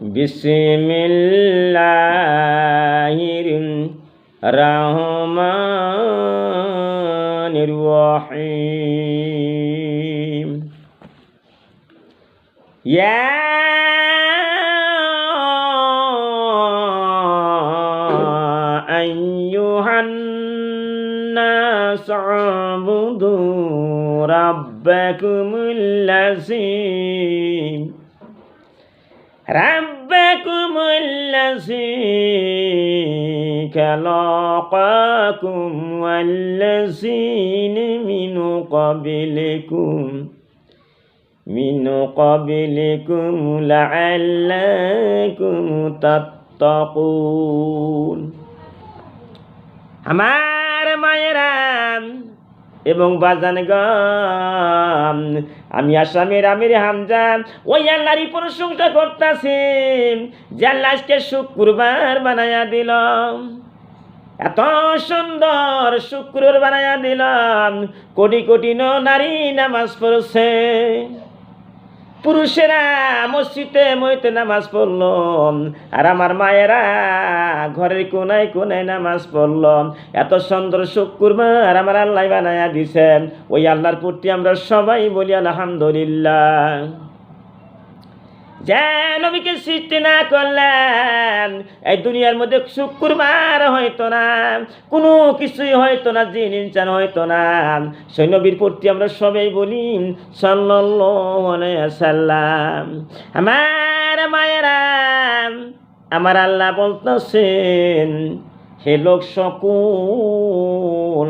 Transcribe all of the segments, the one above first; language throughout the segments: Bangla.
بسم الله الرحمن الرحيم يا أيها الناس اعبدوا ربكم الذي ربكم الذي خلقكم والذين من قبلكم من قبلكم لعلكم تتقون আমার মায়েরা এবং বাজান গাম, আমি আসামের আমির হামজা, ওই আল্লাহরই প্রশংসা করতেছি, যে আল্লাহ আজকে শুক্রবার বানাইয়া দিলাম এত সুন্দর শুক্রবার বানায়া দিলাম কোটি কোটি নারী নামাজ পড়ছে। পুরুষেরা মসজিদে মইতে নামাজ পড়ল। আর আমার মায়েরা ঘরের কোনায় কোনায় নামাজ পড়ল। এত সুন্দর আর আমার আল্লাহ বানায়া দিছেন। ওই আল্লাহর প্রতি আমরা সবাই বলি, আলহামদুলিল্লাহ। যে নবীকে সৃষ্টি না করলেন, এই দুনিয়ার মধ্যে শুক্রবার হয়তো না, কোনো কিছুই হয়তো না, জিন ইনসান হয়তো না। সেই নবীর প্রতি আমরা সবাই বলি সাল্লাম আমার মায়েরা, আমার আল্লাহ বলতেছেন, হে লোক সকল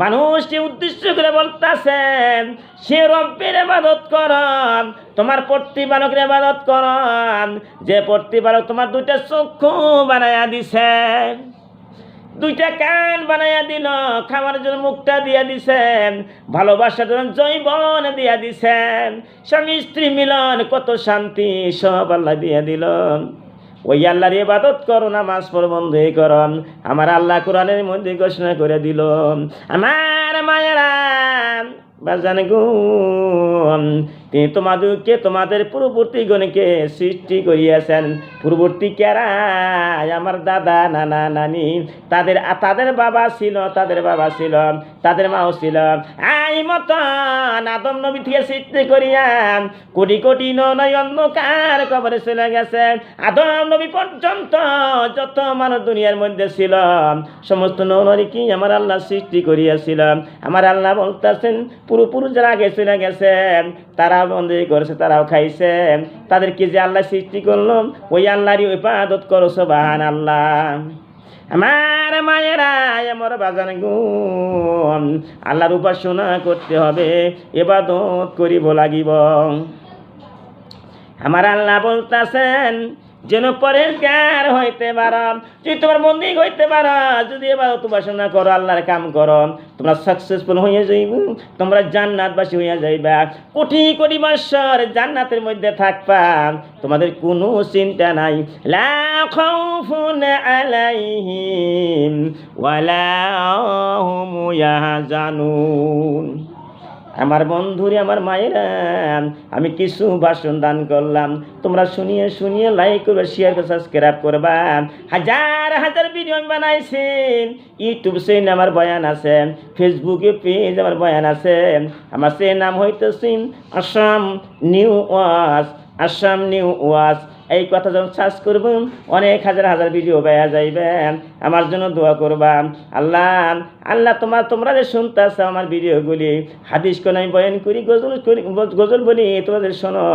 মানুষকে উদ্দেশ্য করে বলতেছেন, সে রব্বের ইবাদত করন, তোমার প্রতিপালকের ইবাদত করন, যে প্রতিপালক তোমার দুইটা চক্ষু বানায়া দিছে, দুইটা কান বানাইয়া দিল খাওয়ার জন্য মুখটা দিয়া দিছেন ভালোবাসার জন্য জৈবন দিয়া দিছেন স্বামী স্ত্রী মিলন কত শান্তি সব আল্লাহ দিয়া দিল। ওই আল্লাহর ইবাদত করো, নামাজ পড় বন্ধ করন আমার আল্লাহ কোরআনের মধ্যে ঘোষণা করে দিল, আমার মায়েরা বাজান গো তিনি তোমাদেরকে, তোমাদের পূর্ববর্তী গণকে সৃষ্টি করিয়াছেন। পূর্ববর্তী কেরা আমার দাদা, নানা, নানি, তাদের তাদের বাবা ছিল, তাদের বাবা ছিল, তাদের মাও ছিল। আই মতন আদম নবী থেকে সৃষ্টি করিয়া কোটি কোটি নয় অন্ধকার কবরে চলে গেছে। আদম নবী পর্যন্ত যত মানুষ দুনিয়ার মধ্যে ছিল, সমস্ত নরী কি আমার আল্লাহ সৃষ্টি করিয়াছিল। আমার আল্লাহ বলতেছেন পুরোপুরো যারা আগে চলে গেছেন তারা বন্দী করেছে, তারাও খাইছে। তাদেরকে যে আল্লাহ সৃষ্টি করল, ওই আল্লাহরই ইবাদত করো সবান আল্লাহ আমার মায়েরা, আমার বাজান গো আল্লাহর উপাসনা করতে হবে এবাদত করিব লাগিব। আমার আল্লাহ বলতেছেন যেন পরেজগার হইতে পারো। যদি তোমার মন্দির হইতে পারো, যদি এবার উপাসনা করো, আল্লাহর কাম করো, তোমরা সাকসেসফুল হয়ে যাইব, তোমরা জান্নাতবাসী হইয়া যাইবা। কোটি কোটি বৎসর জান্নাতের মধ্যে থাকবা, তোমাদের কোনো চিন্তা নাই। লা আলাইহিম ওয়ালা হুম ইয়াহজানুন। আমার বন্ধুরে, আমার মায়েরা, আমি কিছু ভাষণ দান করলাম। তোমরা শুনিয়ে শুনিয়ে লাইক করবে শেয়ার করে সাবস্ক্রাইব করবা। হাজার হাজার ভিডিও আমি বানাইছি। ইউটিউব সেন আমার বয়ান আছে ফেসবুকে পেজ আমার বয়ান আছে। আমার সে নাম হইতেছি আসাম নিউ ওয়াজ আসাম নিউ ওয়াজ এই কথা যখন সার্চ করব, অনেক হাজার হাজার ভিডিও পাওয়া যাইবে আমার জন্য দোয়া করবা। আল্লাহ আল্লাহ তোমার তোমরা যে শুনতেছ আমার ভিডিওগুলি, হাদিস কোন আমি বয়ন করি, গজল করি গজল বলি তোমাদের শোনো,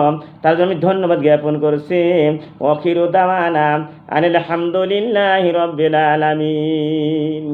তার জন্য আমি ধন্যবাদ জ্ঞাপন করছি। অখির আনিল হামদুলিল্লাহ রব্বিল আলামিন।